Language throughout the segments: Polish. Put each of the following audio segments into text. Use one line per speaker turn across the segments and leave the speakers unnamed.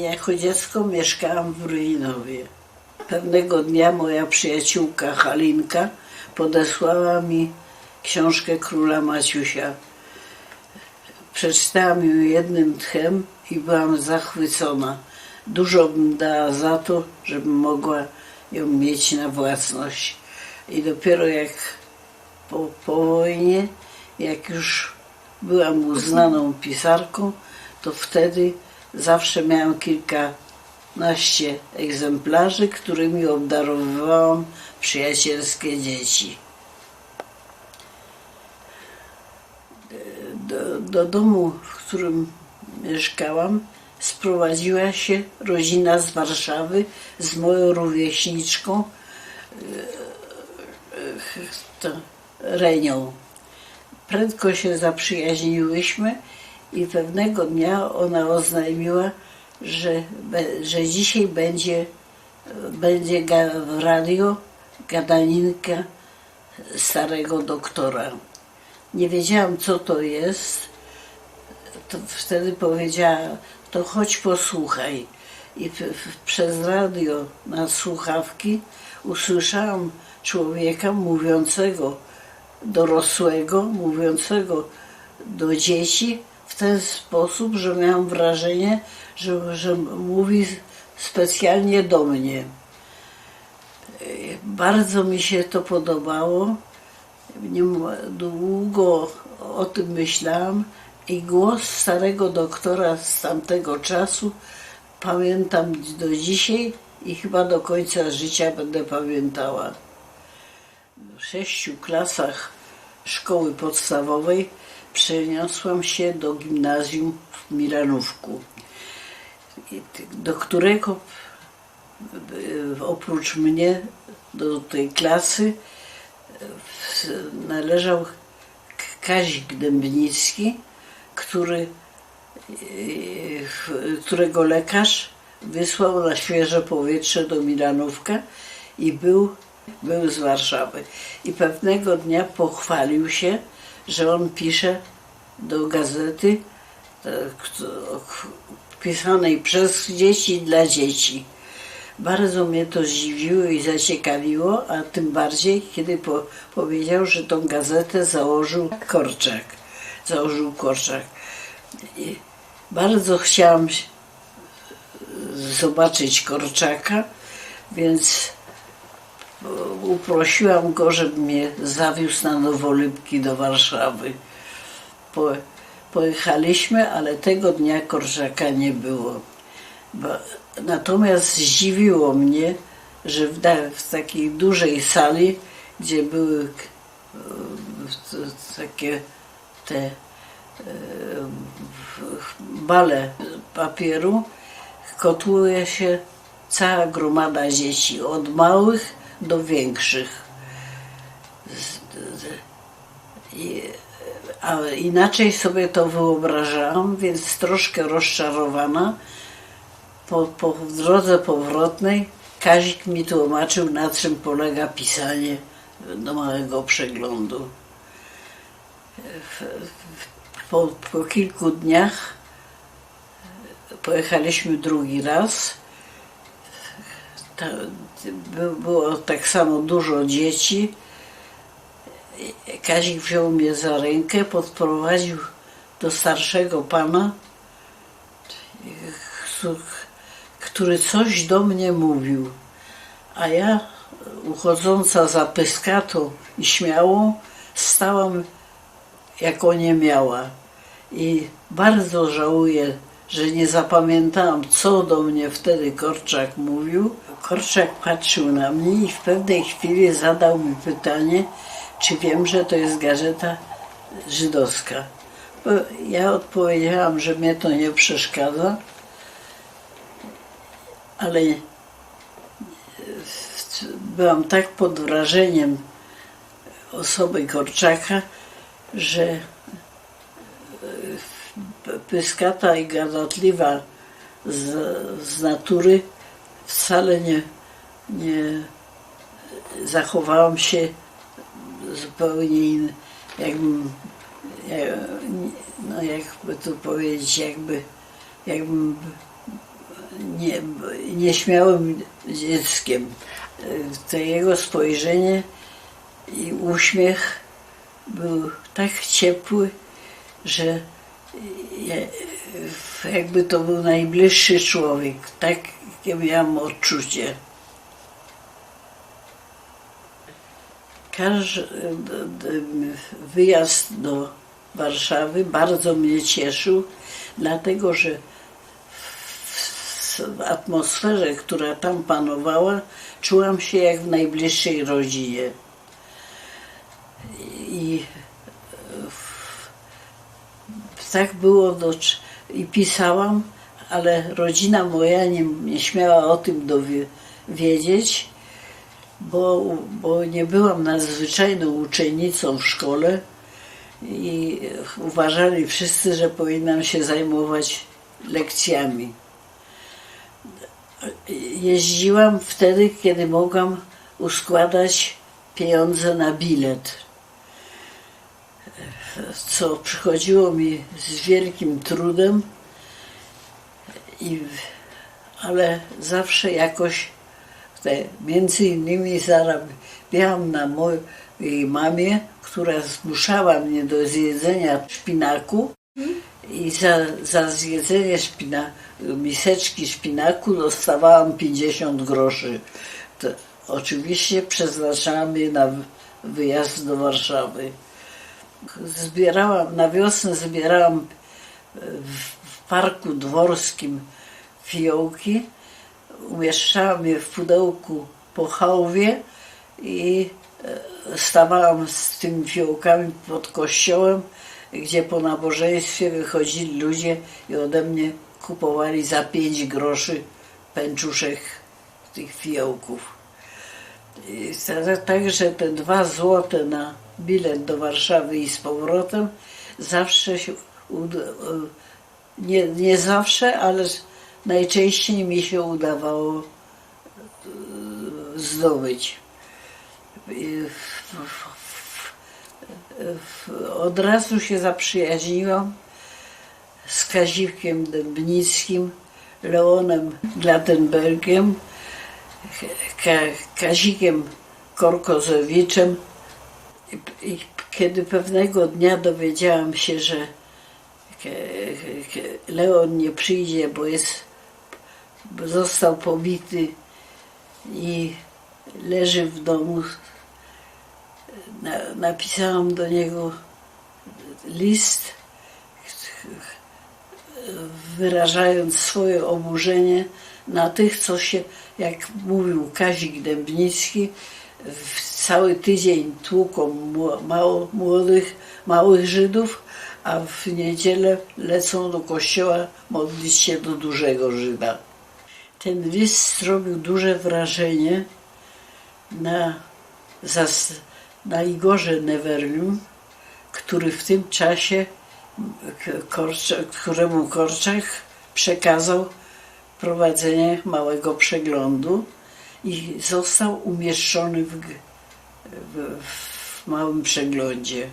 Jako dziecko mieszkałam w Ruinowie. Pewnego dnia moja przyjaciółka Halinka podesłała mi książkę króla Maciusia. Przeczytałam ją jednym tchem i byłam zachwycona. Dużo bym dała za to, żebym mogła ją mieć na własność. I dopiero jak po, po wojnie, jak już byłam uznaną pisarką, to wtedy zawsze miałam kilkanaście egzemplarzy, którymi obdarowywałam przyjacielskie dzieci. Do, do domu, w którym mieszkałam, sprowadziła się rodzina z Warszawy z moją rówieśniczką Renią. Prędko się zaprzyjaźniłyśmy i pewnego dnia ona oznajmiła, że, że dzisiaj będzie, będzie w radio gadaninka starego doktora. Nie wiedziałam, co to jest. To wtedy powiedziała, to chodź posłuchaj. I przez radio na słuchawki usłyszałam człowieka mówiącego, dorosłego, mówiącego do dzieci w ten sposób, że miałam wrażenie, że, że mówi specjalnie do mnie. Bardzo mi się to podobało. Długo o tym myślałam i głos starego doktora z tamtego czasu pamiętam do dzisiaj i chyba do końca życia będę pamiętała. W sześciu klasach szkoły podstawowej przeniosłam się do gimnazjum w Milanówku, do którego e, oprócz mnie do tej klasy e, należał Kazik Dębnicki, który, e, którego lekarz wysłał na świeże powietrze do Milanówka i był, był z Warszawy. I pewnego dnia pochwalił się, że on pisze do gazety e, pisanej przez dzieci dla dzieci. Bardzo mnie to zdziwiło i zaciekawiło, a tym bardziej, kiedy po, powiedział, że tą gazetę założył Korczak. Założył Korczak. I bardzo chciałam się- zobaczyć Korczaka, więc uprosiłam go, żeby mnie zawiózł na Nowolipki do Warszawy. Po, pojechaliśmy, ale tego dnia Korczaka nie było. Bo, natomiast zdziwiło mnie, że w, w takiej dużej sali, gdzie były e, takie te e, bale papieru, kotłuje się cała gromada dzieci, od małych do większych. A inaczej sobie to wyobrażałam, więc troszkę rozczarowana po, po drodze powrotnej Kazik mi tłumaczył, na czym polega pisanie do małego przeglądu. Po, po kilku dniach pojechaliśmy drugi raz. By- było tak samo dużo dzieci. Kazik wziął mnie za rękę, podprowadził do starszego pana, któ- który coś do mnie mówił. A ja, uchodząca za pyskatą i śmiałą, stałam jak oniemiała. I bardzo żałuję, że nie zapamiętałam, co do mnie wtedy Korczak mówił. Korczak patrzył na mnie i w pewnej chwili zadał mi pytanie, czy wiem, że to jest gazeta żydowska. Bo ja odpowiedziałam, że mnie to nie przeszkadza, ale byłam tak pod wrażeniem osoby Korczaka, że pyskata i gadatliwa z, z natury wcale nie, nie zachowałam się zupełnie inny, jakbym, jak, no jakby tu powiedzieć, jakby, jakbym nie, nieśmiałym dzieckiem. To jego spojrzenie i uśmiech był tak ciepły, że jakby to był najbliższy człowiek. Takie miałam odczucie. Każdy wyjazd do Warszawy bardzo mnie cieszył, dlatego że w atmosferze, która tam panowała, czułam się jak w najbliższej rodzinie. I tak było do, i pisałam, ale rodzina moja nie, nie śmiała o tym dowie, wiedzieć, bo, bo nie byłam nadzwyczajną uczennicą w szkole i uważali wszyscy, że powinnam się zajmować lekcjami. Jeździłam wtedy, kiedy mogłam uskładać pieniądze na bilet, co przychodziło mi z wielkim trudem, i, ale zawsze jakoś te, między innymi zarabiałam na mojej mamie, która zmuszała mnie do zjedzenia szpinaku i za, za zjedzenie szpina, miseczki szpinaku dostawałam 50 groszy. To oczywiście przeznaczałam je na wyjazd do Warszawy. Zbierałam, na wiosnę zbierałam w parku dworskim fiołki, umieszczałam je w pudełku po chałwie i e, stawałam z tymi fiołkami pod kościołem, gdzie po nabożeństwie wychodzili ludzie i ode mnie kupowali za pięć groszy pęczuszek tych fiołków. Także te dwa złote na bilet do Warszawy i z powrotem zawsze się uda, nie, nie zawsze, ale najczęściej mi się udawało e, zdobyć. Od razu się zaprzyjaźniłam z Kazikiem Dębnickim, Leonem Glatenbergiem, Ka Kazikiem Korkozowiczem. I, kiedy pewnego dnia dowiedziałam się, że Leon nie przyjdzie, bo jest, bo został pobity i leży w domu. Na, napisałam do niego list, wyrażając swoje oburzenie na tych, co się, jak mówił Kazik Dębnicki, w cały tydzień tłuką mało, młodych, małych Żydów, a w niedzielę lecą do kościoła modlić się do dużego Żyda. Ten list zrobił duże wrażenie na, na Igorze Newerlium, który w tym czasie Korczak, któremu Korczak przekazał prowadzenie małego przeglądu i został umieszczony w, w, małym przeglądzie.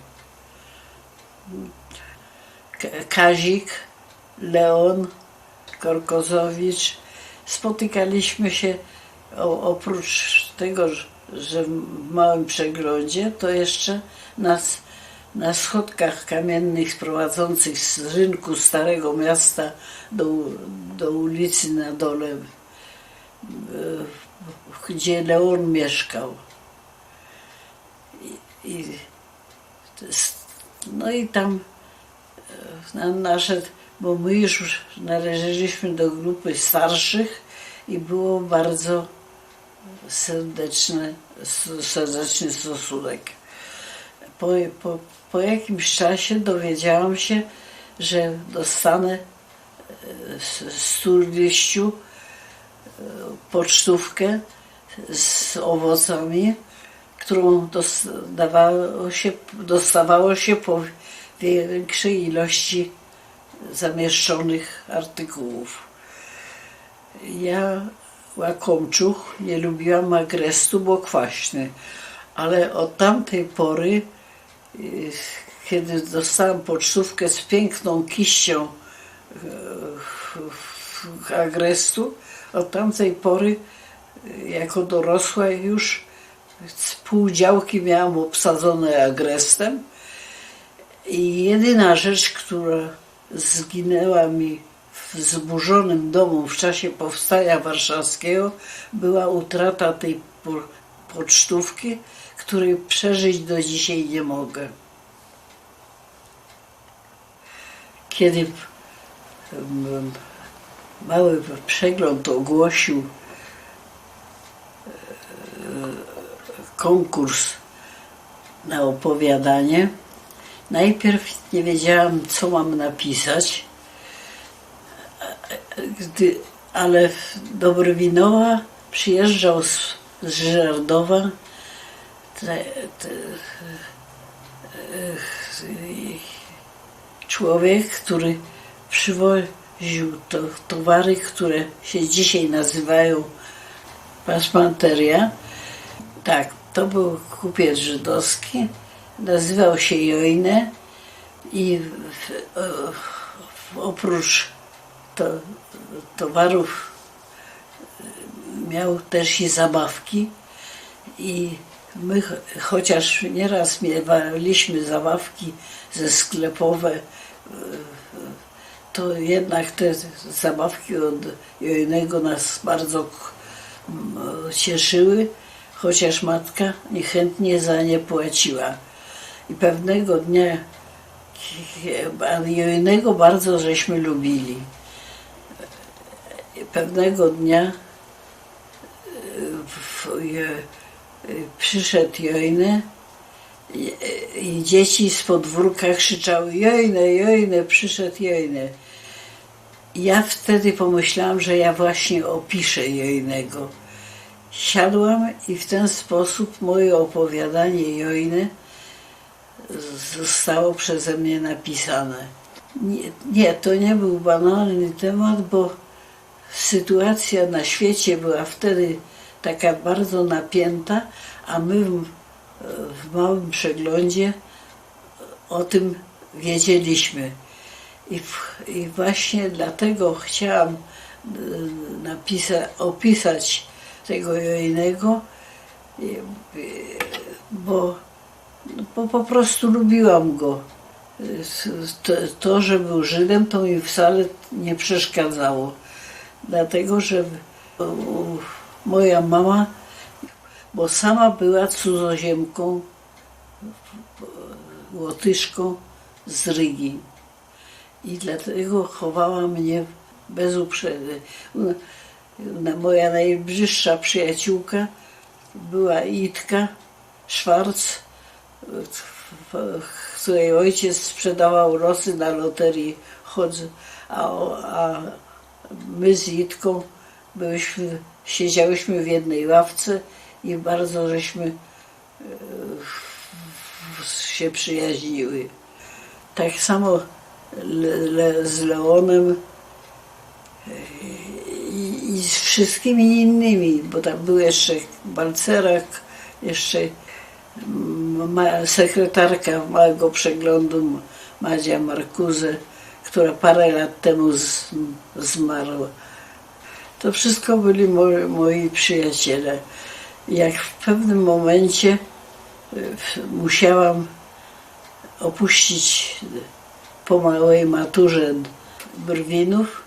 Kazik, Leon, Korkozowicz. Spotykaliśmy się o, oprócz tego, że w małym przeglądzie, to jeszcze na, s- na schodkach kamiennych prowadzących z rynku Starego Miasta do, do ulicy na dole, gdzie Leon mieszkał. I, no i tam na nasze, bo my już należeliśmy do grupy starszych i było bardzo serdeczny, serdeczny stosunek. Po, po, po jakimś czasie dowiedziałam się, że dostanę e, z, z turliściu e, pocztówkę z owocami, którą dostawało się, dostawało się po większej ilości zamieszczonych artykułów. Ja łakomczuch nie lubiłam agrestu, bo kwaśny, ale od tamtej pory, y, kiedy dostałam pocztówkę z piękną kiścią y, agrestu. Od tamtej pory, jako dorosła już, pół działki miałam obsadzone agrestem. I jedyna rzecz, która zginęła mi w zburzonym domu w czasie powstania warszawskiego, była utrata tej po- pocztówki, której przeżyć do dzisiaj nie mogę. Kiedy mały przegląd ogłosił e, konkurs na opowiadanie, najpierw nie wiedziałam, co mam napisać, gdy, ale Dobrowinowa przyjeżdżał z, z Żerdowa te, te, człowiek, który przywoził to, towary, które się dzisiaj nazywają pasmanteria. Tak, to był kupiec żydowski, nazywał się Jojne i w, w, oprócz to, towarów miał też i zabawki. I my ch- chociaż nieraz miewaliśmy zabawki ze sklepowe, e, to jednak te zabawki od Jojnego nas bardzo cieszyły, chociaż matka niechętnie za nie płaciła. I pewnego dnia, a Jojnego bardzo żeśmy lubili. Pewnego dnia w- je- przyszedł Jojny i, i dzieci z podwórka krzyczały Jojne, Jojne, przyszedł Jojny. I Ja wtedy pomyślałam, że ja właśnie opiszę Jojnego. Siadłam i w ten sposób moje opowiadanie Jojny zostało przeze mnie napisane. Nie, nie, to nie był banalny temat, bo sytuacja na świecie była wtedy taka bardzo napięta, a my w, w małym przeglądzie o tym wiedzieliśmy. I, I właśnie dlatego chciałam napisa, opisać tego i- i- bo, bo po prostu lubiłam go. To, to, że był Żydem, to mi wcale nie przeszkadzało. Dlatego, że moja mama, bo sama była cudzoziemką, łotyszką z Rygi. I dlatego chowała mnie bez uprzedy. Na- Moja najbliższa przyjaciółka była Itka Szwarc, której ojciec sprzedawał losy na loterii Chodz, a, a my z Itką byliśmy, siedziałyśmy w jednej ławce i bardzo żeśmy e, się przyjaźniły. Tak samo le, le, z Leonem e, i, z wszystkimi innymi, bo tam był jeszcze Balcerak, jeszcze ma, sekretarka małego przeglądu Madzia Markuze, która parę lat temu z, zmarła. To wszystko byli moi, moi przyjaciele. Jak w pewnym momencie w- musiałam opuścić po małej maturze Brwinów,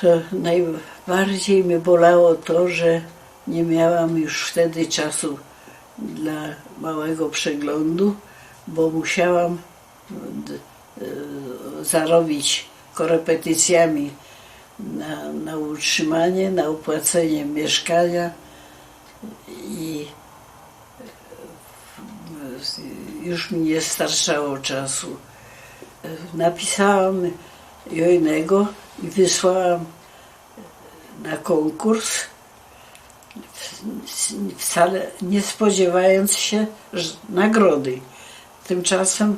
to najbardziej mnie bolało to, że nie miałam już wtedy czasu dla małego przeglądu, bo musiałam y, zarobić korepetycjami na, na utrzymanie, na opłacenie mieszkania i e, już mi nie starczało czasu. Napisałam Jojnego i wysłałam na konkurs, wcale nie spodziewając się nagrody. Tymczasem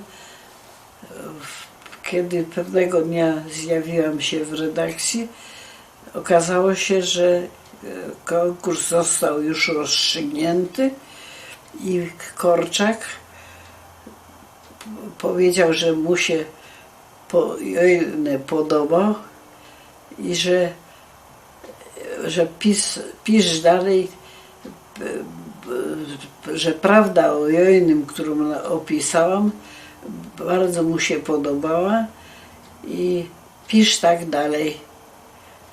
kiedy pewnego dnia zjawiłam się w redakcji, okazało się, że e, konkurs został już rozstrzygnięty i Korczak powiedział, że mu się po, Jojne podobał i że, że pis, pisz dalej, że prawda o Jojnym, którą opisałam, bardzo mu się podobała i pisz tak dalej.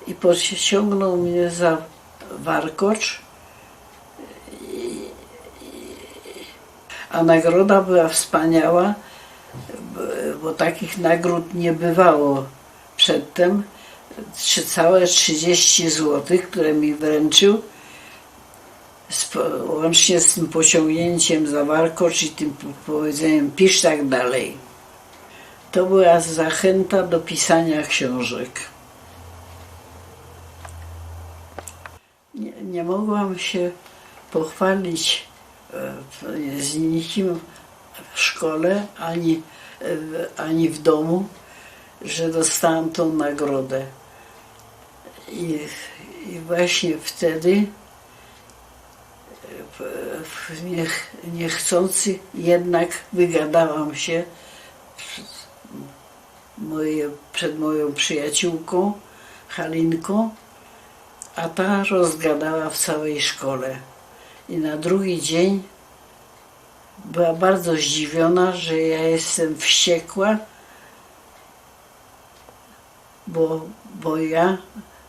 I pociągnął mnie za warkocz, a nagroda była wspaniała, bo takich nagród nie bywało przedtem. Trzy, całe 30 zł, które mi wręczył, łącznie z tym pociągnięciem za warkocz i tym po- powiedzeniem pisz tak dalej. To była zachęta do pisania książek. Nie, nie mogłam się pochwalić e, z nikim w szkole ani, e, ani w domu, że dostałam tą nagrodę. I, i właśnie wtedy e, niech, niechcący jednak wygadałam się moje, przed moją przyjaciółką Halinką, a ta rozgadała w całej szkole. I na drugi dzień była bardzo zdziwiona, że ja jestem wściekła, bo, bo ja,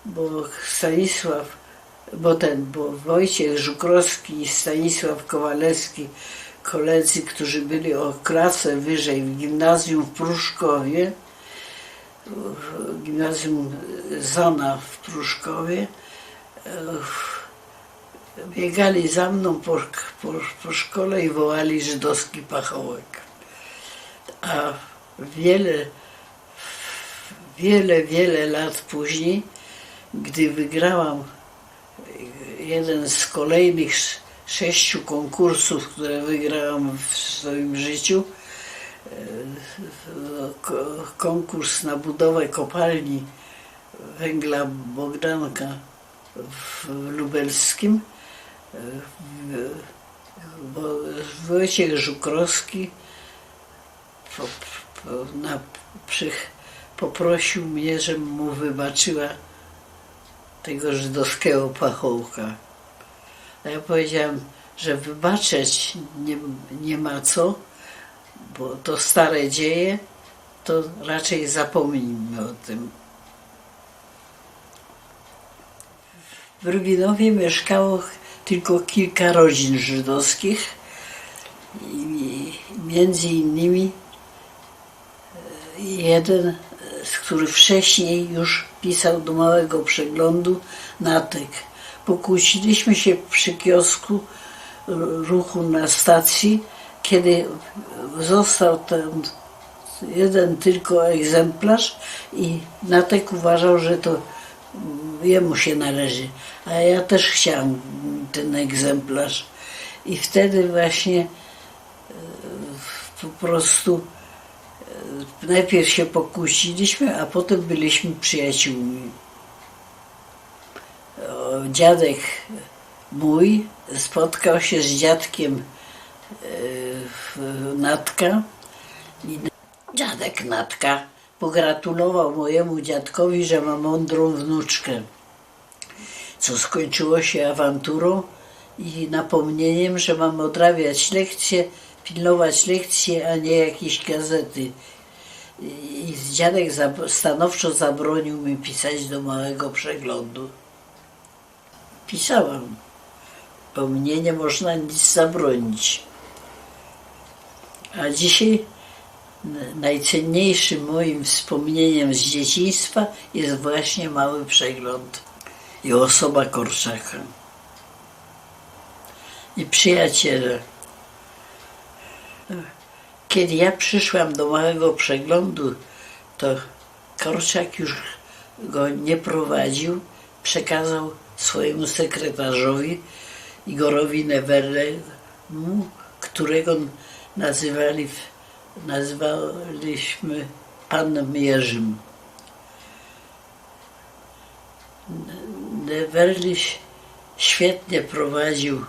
bo Stanisław, bo ten, bo Wojciech Żukrowski i Stanisław Kowalewski, koledzy, którzy byli o klasę wyżej w gimnazjum w Pruszkowie, gimnazjum Zona w Pruszkowie, biegali za mną po, po, po szkole i wołali żydowski pachołek. A wiele, wiele, wiele lat później, gdy wygrałam jeden z kolejnych sz- sześciu konkursów, które wygrałam w swoim życiu, e, ko- konkurs na budowę kopalni węgla Bogdanka w Lubelskim, e, bo Wojciech Żukrowski po, po, na, przych, poprosił mnie, żebym mu wybaczyła tego żydowskiego pachołka. A ja powiedziałam, że wybaczać nie, nie ma co, bo to stare dzieje, to raczej zapomnijmy o tym. W Rubinowie mieszkało tylko kilka rodzin żydowskich i między innymi e, jeden, który wcześniej już pisał do małego przeglądu Natek. Pokłóciliśmy się przy kiosku ruchu na stacji, kiedy został ten jeden tylko egzemplarz i Natek uważał, że to jemu się należy, a ja też chciałam ten egzemplarz. I wtedy właśnie e, po prostu najpierw się pokłóciliśmy, a potem byliśmy przyjaciółmi. Dziadek mój spotkał się z dziadkiem e, Natka i dziadek Natka pogratulował mojemu dziadkowi, że ma mądrą wnuczkę, co skończyło się awanturą i napomnieniem, że mam odrabiać lekcje, pilnować lekcje, a nie jakieś gazety. I dziadek stanowczo zabronił mi pisać do małego przeglądu. Pisałam, bo mnie nie można nic zabronić. A dzisiaj najcenniejszym moim wspomnieniem z dzieciństwa jest właśnie mały przegląd i osoba Korczaka. I przyjaciele. Kiedy ja przyszłam do małego przeglądu, to Korczak już go nie prowadził, przekazał swojemu sekretarzowi Igorowi Newerlemu, którego nazywali, nazywaliśmy panem Jerzym. Newerliś świetnie prowadził e,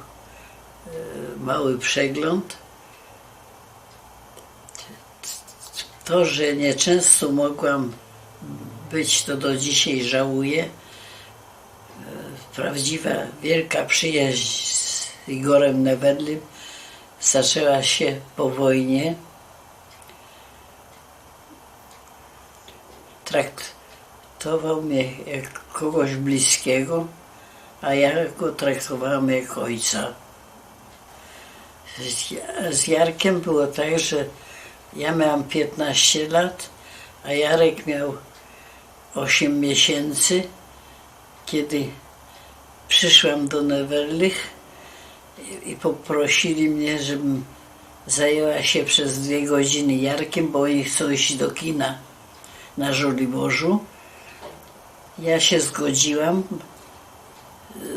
mały przegląd. To, że nieczęsto mogłam być, to do dzisiaj żałuję. Prawdziwa, wielka przyjaźń z Igorem Newedlym zaczęła się po wojnie. Traktował mnie jak kogoś bliskiego, a ja go traktowałam jak ojca. Z Jarkiem było tak, że ja miałam 15 lat, a Jarek miał 8 miesięcy, kiedy przyszłam do Newellich i, i poprosili mnie, żebym zajęła się przez dwie godziny Jarkiem, bo oni chcą iść do kina na Żoliborzu. Ja się zgodziłam,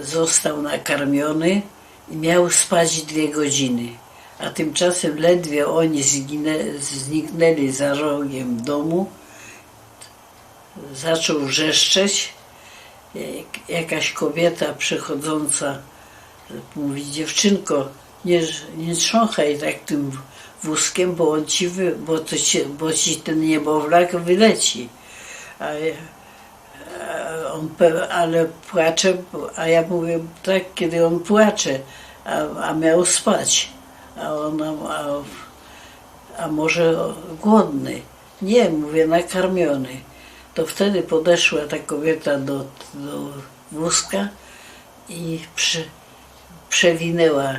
został nakarmiony i miał spać dwie godziny. A tymczasem ledwie oni zginę, zniknęli za rogiem domu, zaczął wrzeszczeć. Jak- Jakaś kobieta przechodząca mówi, dziewczynko, nie, nie trząchaj tak tym wózkiem, bo on ci, wy, bo, to ci, bo ci ten niemowlak wyleci. A, a on, ale płacze, a ja mówię, tak, kiedy on płacze, a, a miał spać, a on, a, a może głodny. Nie, mówię, nakarmiony. To wtedy podeszła ta kobieta do, do wózka i przy, przewinęła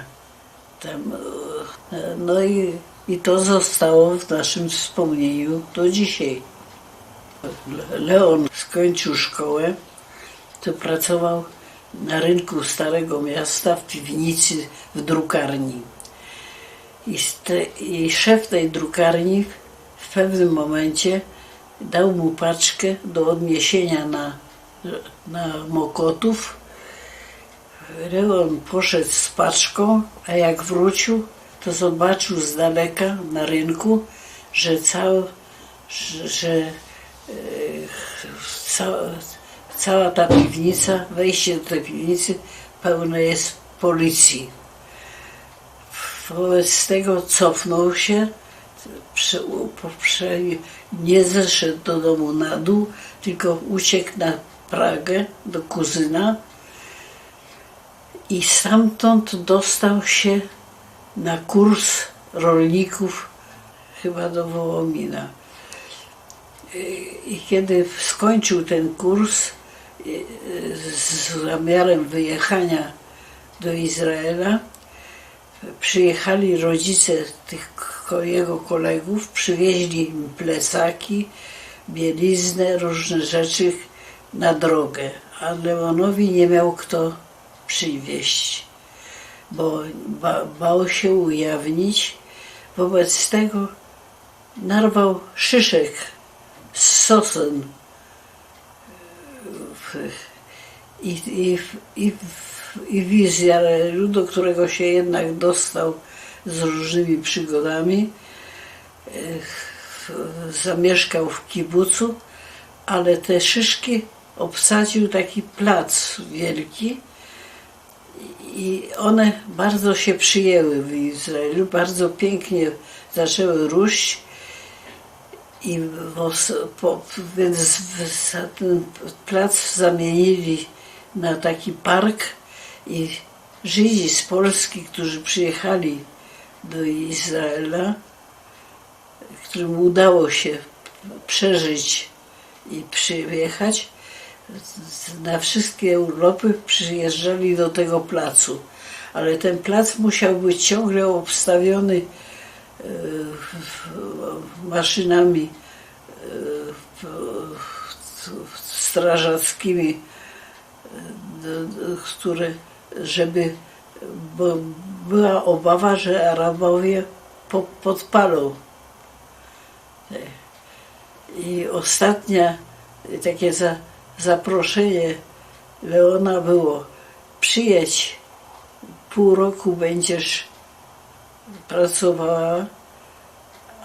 tam. No i, i to zostało w naszym wspomnieniu do dzisiaj. Le- Leon skończył szkołę, to pracował na rynku Starego Miasta w piwnicy w drukarni. I, te, I szef tej drukarni w pewnym momencie dał mu paczkę do odniesienia na, na Mokotów. Leon poszedł z paczką, a jak wrócił, to zobaczył z daleka na rynku, że, cał, że, że e, cała, cała ta piwnica, wejście do tej piwnicy pełne jest policji. Wobec tego cofnął się, prze, prze, nie zeszedł do domu na dół, tylko uciekł na Pragę do kuzyna i stamtąd dostał się na kurs rolników chyba do Wołomina. I kiedy skończył ten kurs z zamiarem wyjechania do Izraela, przyjechali rodzice tych jego kolegów, przywieźli im plecaki, bieliznę, różne rzeczy na drogę, a Leonowi nie miał kto przywieźć, bo ba, bał się ujawnić. Wobec tego narwał szyszek z sosem i, i, i, i w Izraelu, do którego się jednak dostał z różnymi przygodami. Zamieszkał w kibucu, ale te szyszki obsadził taki plac wielki i one bardzo się przyjęły w Izraelu, bardzo pięknie zaczęły róść i więc ten plac zamienili na taki park i Żydzi z Polski, którzy przyjechali do Izraela, którym udało się przeżyć i przyjechać, na wszystkie urlopy przyjeżdżali do tego placu. Ale ten plac musiał być ciągle obstawiony maszynami strażackimi, które, żeby, bo była obawa, że Arabowie po, podpalą. I ostatnia takie za, zaproszenie Leona było przyjedź, pół roku będziesz pracowała,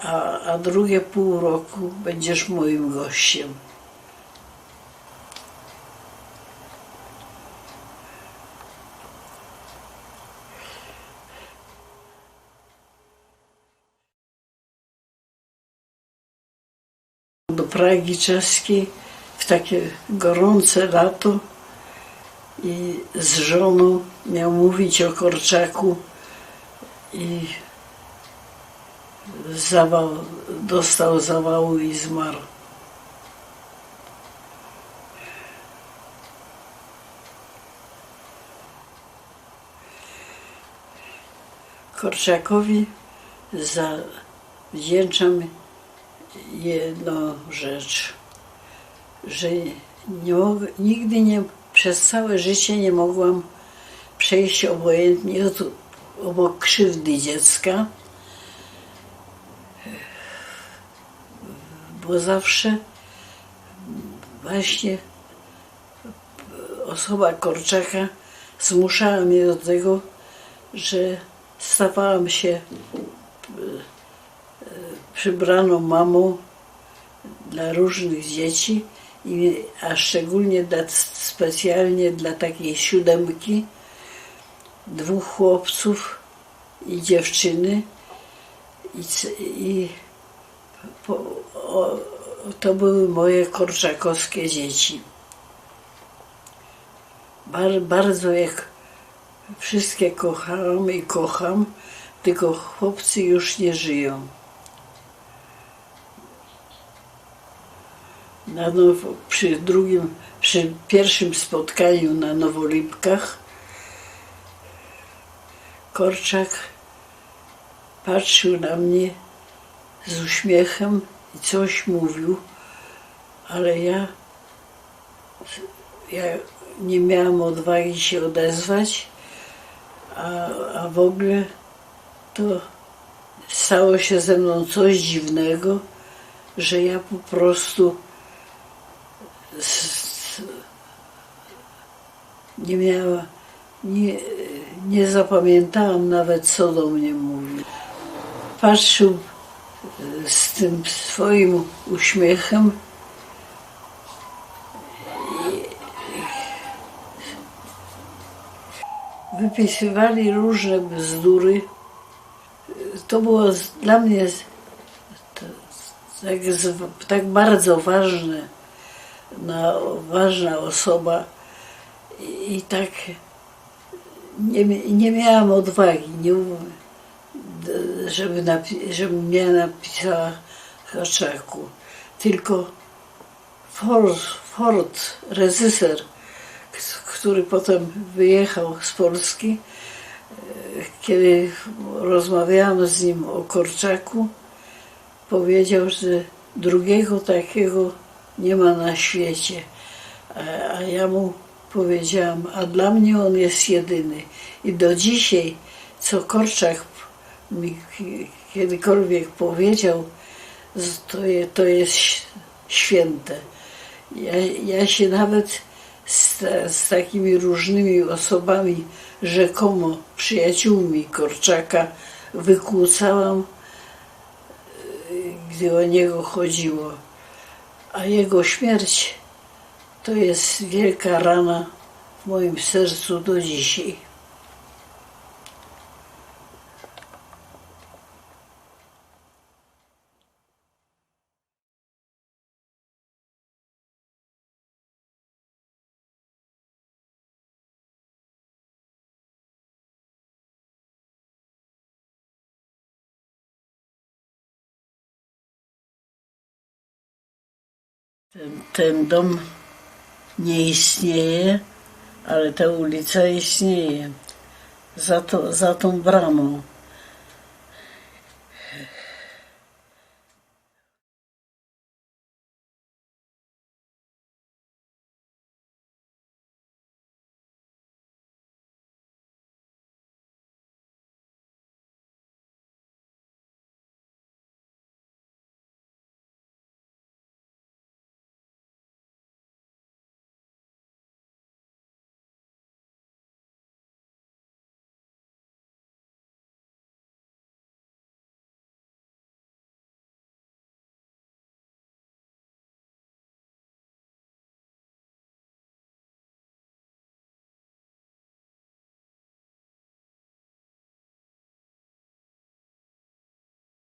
a, a drugie pół roku będziesz moim gościem. Do Pragi czeskiej w takie gorące lato i z żoną miał mówić o Korczaku i zawał, dostał zawału i zmarł. Korczakowi zawdzięczam jedną rzecz, że nie mogę, nigdy nie, przez całe życie nie mogłam przejść obojętnie od, obok krzywdy dziecka, bo zawsze właśnie osoba Korczaka zmuszała mnie do tego, że stawałam się przybraną mamą dla różnych dzieci, i, a szczególnie dla, specjalnie dla takiej siódemki, dwóch chłopców i dziewczyny. I, i po, o, to były moje korczakowskie dzieci. Bar, bardzo jak wszystkie kochałam i kocham, tylko chłopcy już nie żyją. Na now, przy drugim, przy pierwszym spotkaniu na Nowolipkach. Korczak patrzył na mnie z uśmiechem i coś mówił, ale ja, ja nie miałam odwagi się odezwać, a, a w ogóle to stało się ze mną coś dziwnego, że ja po prostu nie miała, nie, nie zapamiętałam nawet, co do mnie mówił. Patrzył e, z tym swoim uśmiechem wypisywali różne bzdury. To było dla mnie tak, tak bardzo ważne, na, ważna osoba i, tak nie, nie miałam odwagi, nie, żeby napi- żebym ja napisała Haczaku. Tylko Ford, Ford reżyser, k- który potem wyjechał z Polski, e, kiedy rozmawiałam z nim o Korczaku, powiedział, że drugiego takiego nie ma na świecie. A, a ja mu powiedziałam, a dla mnie on jest jedyny. I do dzisiaj, co Korczak mi kiedykolwiek powiedział, to, to jest święte. Ja, ja się nawet z, z takimi różnymi osobami, rzekomo przyjaciółmi Korczaka, wykłócałam, y, gdy o niego chodziło. A jego śmierć to jest wielka rana w moim sercu do dzisiaj. Ten, ten dom nie istnieje, ale ta ulica istnieje. Za, to, za tą bramą.